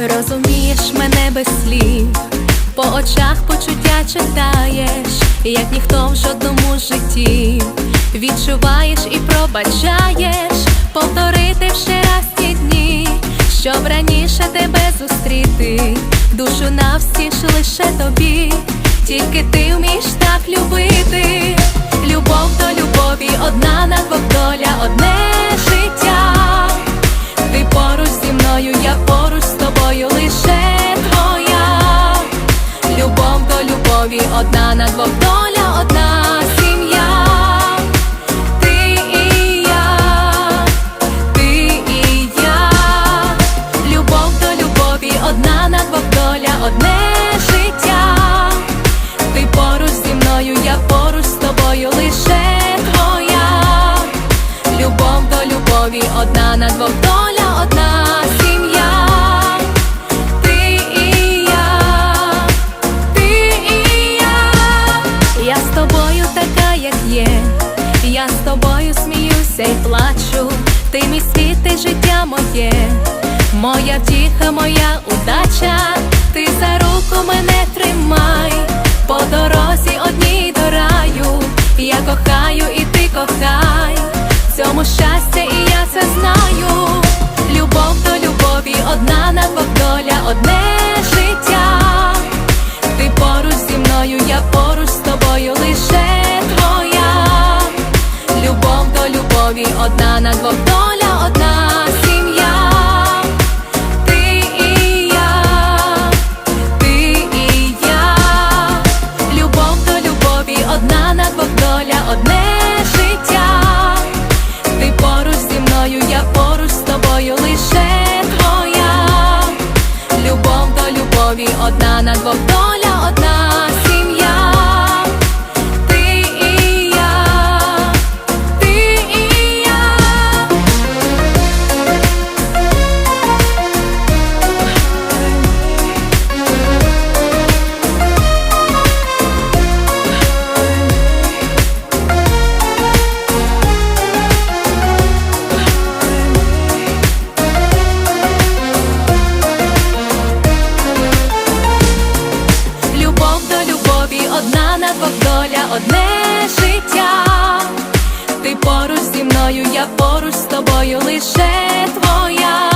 Розумієш мене без слів, по очах почуття читаєш, як ніхто в жодному житті. Відчуваєш і пробачаєш, повторити ще раз ті дні, щоб раніше тебе зустріти, душу навстіж лише тобі, тільки ти вмієш так любити. Любов до любові, одна на двох доля, одне життя. Ти поруч зі мною, я поруч любові, одна на двох доля, одна сім'я. Ти і я, ти і я. Любов до любові, одна на двох доля, одне життя. Ти поруч зі мною, я поруч з тобою лише твоя. Любов до любові, одна на двох доля, Я з тобою сміюся і плачу. Ти мій світ, ти життя моє, моя втіха, моя до любові, одна на двох доля, одна сім'я. Ти і я, ти і я. Любов до любові, одна на двох доля, одне життя. Ти поруч зі мною, я поруч з тобою лише твоя. Любов до любові, одна на двох доля, одна одне життя. Ти поруч зі мною, я поруч з тобою лише твоя.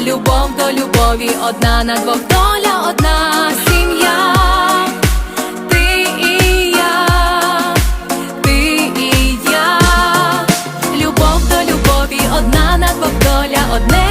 Любов до любові, одна на двох доля, одна сім'я. Ти і я, ти і я. Любов до любові, одна на двох доля, одне